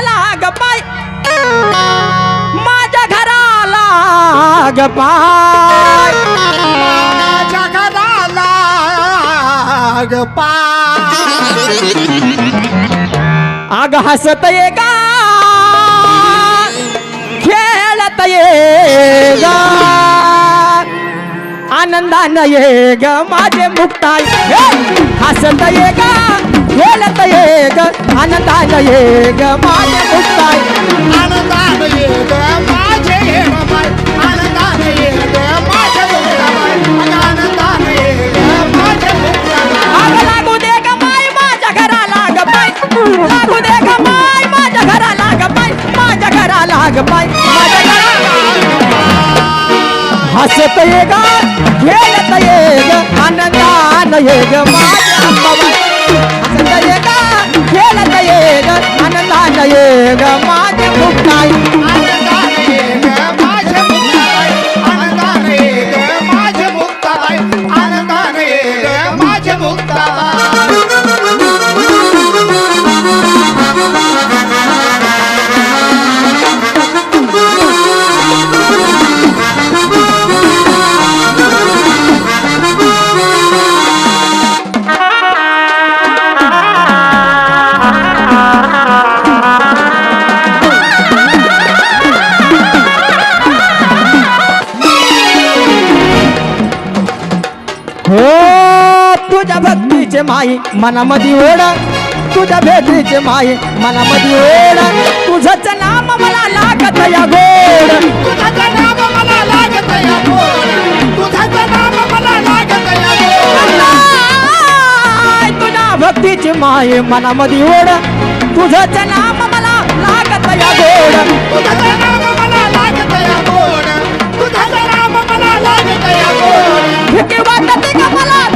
लाग पाय. माझ्या घराला ग पाय. माझ्या पाय. आग हसत ये गा. खेळत ये गा. आनंदान ये ग माझे मुक्ताय! हसत ये गा खेळत ये ग आनंदान ये ग माझे मुक्ताय आनंदान ये ग माझे रमाय आनंदान ये ग माझे मुक्ताबाई अगं आनंदान ये ग माझे मुक्ताबाई आग लागू दे ग माय माझ्या घराला ग बाय लागू दे ग माय माझ्या घराला ग बाय माझ्या घराला ग बाय माझ्या घराला हसत ये ग खेळत ये ग आनंदान ये ग माझ्या अंबाबाई हसत ये ग खेळत ये भक्तीचे माई मनामध्ये ओढ. तुझ्या भेटीचे माई मनामध्ये ओढ. तुझंच नाम मला लागत या गोड. तुझं नाम मला लागत या गोड. तुझं नाम मला लागत या गोड. आय, तुझ्या भक्तीची माय मनामध्ये ओढ. तुझंच नाम मला लागत या गोड. तुझं नाम मला लागत या गोड. तुझं नाम मला लागत या गोड. भीती वाटते का मला? दुधावर साई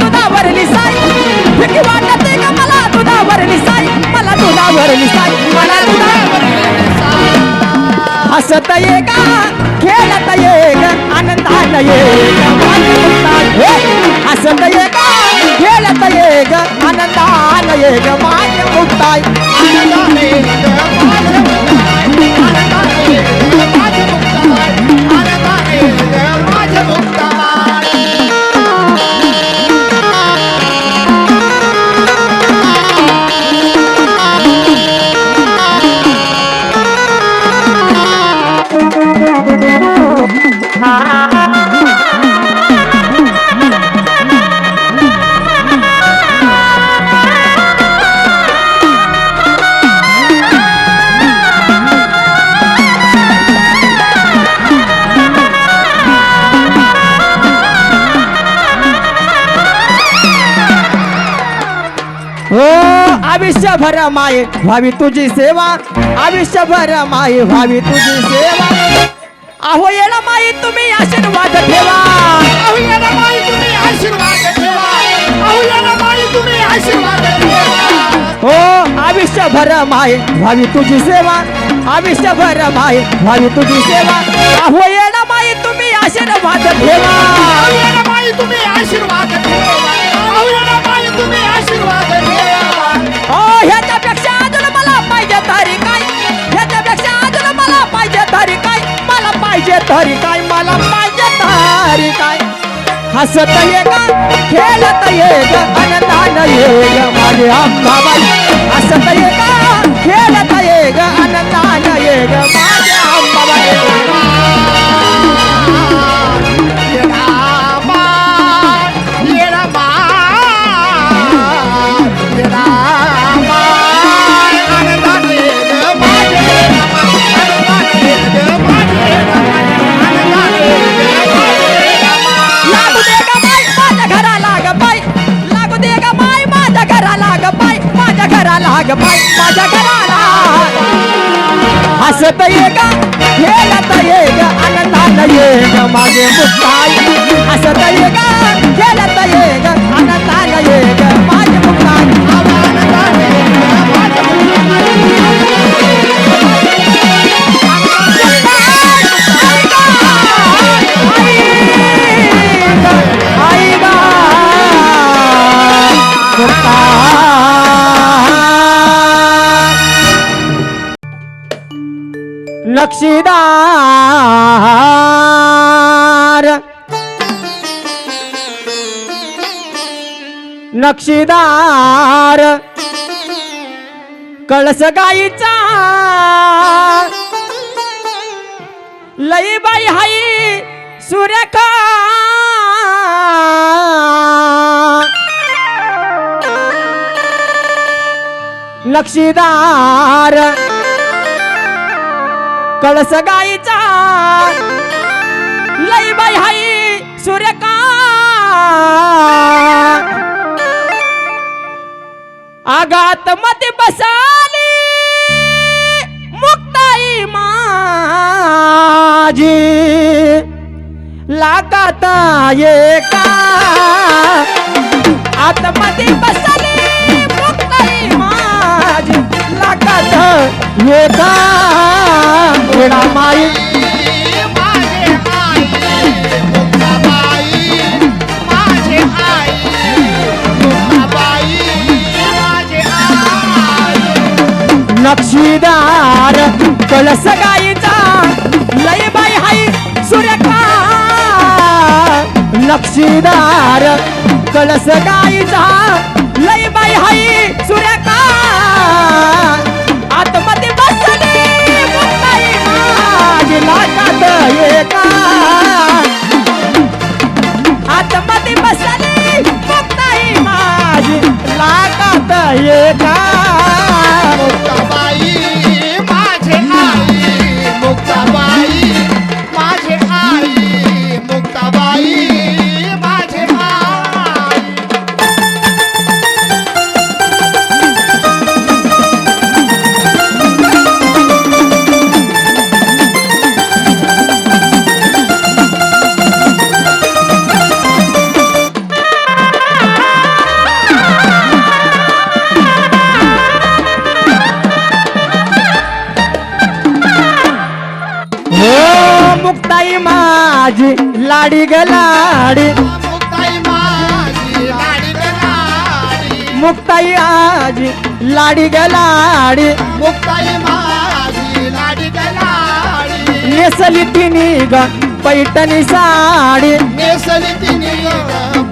भीती वाटते का मला दुधावर साई मला दुधावर साई मला दुधावर हसत ये का खेळत ये का आनंदात ये हसत ये का खेळत ये का आनंदात ये ग माझी मुक्ताई आनंदान आयुष्यभर माये व्हावी तुझी सेवा. आयुष्यभर माये व्हावी तुझी सेवा. अहो येणा माई तुम्ही आशीर्वाद ठेवा. अहो या रमाई तुम्ही आशीर्वाद ठेवा. अहो या रमाई तुम्ही आशीर्वाद ठेवा. हो आयुष्यभर माये व्हावी तुझी सेवा. आयुष्यभर माये व्हावी तुझी सेवा. अहो येणा माई तुम्ही आशीर्वाद ठेवा. अहो या रमाई तुम्ही आशीर्वाद ठेवा. पाहिजे तरी काय? मला पाहिजे तरी काय? हसत ये ग खेळत ये ग आनंदान ये ग माझे अंबाबाई. हसत ये ग खेळत ये ग आनंदान ये ग ग बाई माझ्या घराला हसत ये ग खेळत ये ग आनंदात ये ग माझे मुक्ताई हसत ये ग खेळत ये नक्षीदार. नक्षीदार. कळस गाईचा. लई बाई हाई सूर्यका लक्षीदार कळस गाईचा. लईबाई हाई सूर्यका. आगात मत बसाली मुक्ताई माझी. ये एका. आतमध्ये बसली मुक्ताई माझी. लागात एका. आई नक्षीदार कळस गाईचा लयबाई हाई सूर्यका नक्षीदार कळस गाईचा लागात एका लाडी गलाडी. मुक्ताई माझी लाडी गलाडी. मुक्ताई आजी लाडी गलाडी. मुक्ताई माझी लाडी गलाडी. नेसली तिनी ग पैठणी साडी. नेसली तिने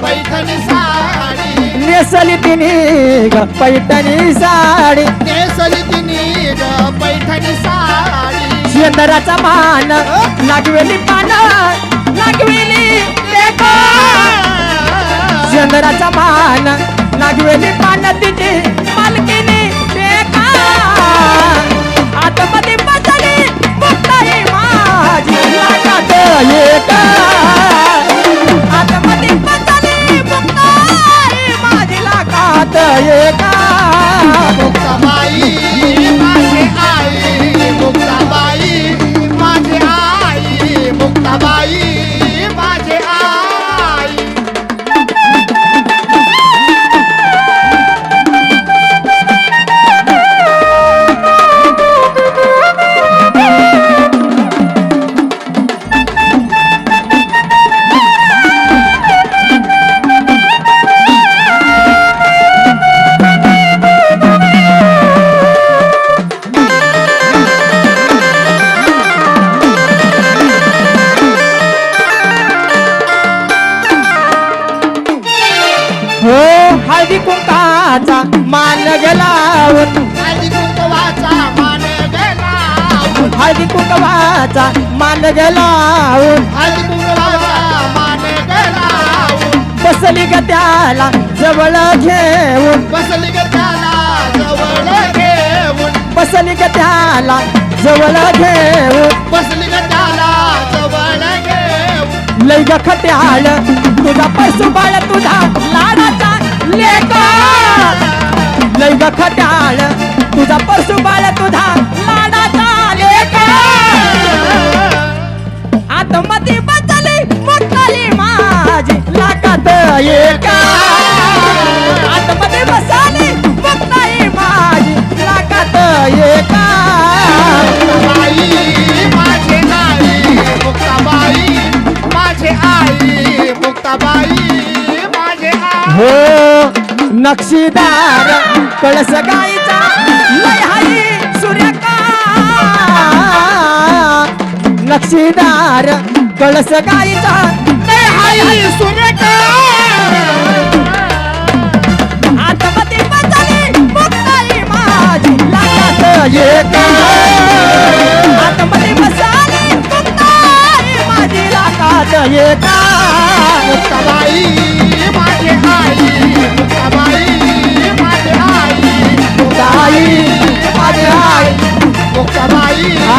पैठणी साडी. नेसली तिनी ग पैठणी साडी. नेसली तिने पैठणी साडी. शेंदराचा मान लागवेली पान. लागवेली देखो। शेंदराचा मान लागवेली पान तिची मालकीनी देखा। आतमध्ये बसली माझी. लागात एका हळदी कुंकाचा मान गेलावून हळदी कुंकवाचा मान गेला हळदी कुंकवाचा मान गेलावून हळदी कुंकवाचा मान गेला बसली ग त्याला जवळ घेऊन. बसली ग त्याला जवळ घेऊन. बसली ग त्याला जवळ घेऊन. बसली ग त्याला जवळ घेऊन. लय ग खट्याळ तुझा परसू बाळ तुझा लाडाचा लेका लय ग तुझा पशुपाल तुझा लाडाचा लेका आतमध्ये माझी लाकात एका नक्षीदार कळस गाईचा नक्षीदार कळस गाईचा आतमध्ये बसली माझी लागात येत आतमध्ये माझी लागात येत 啊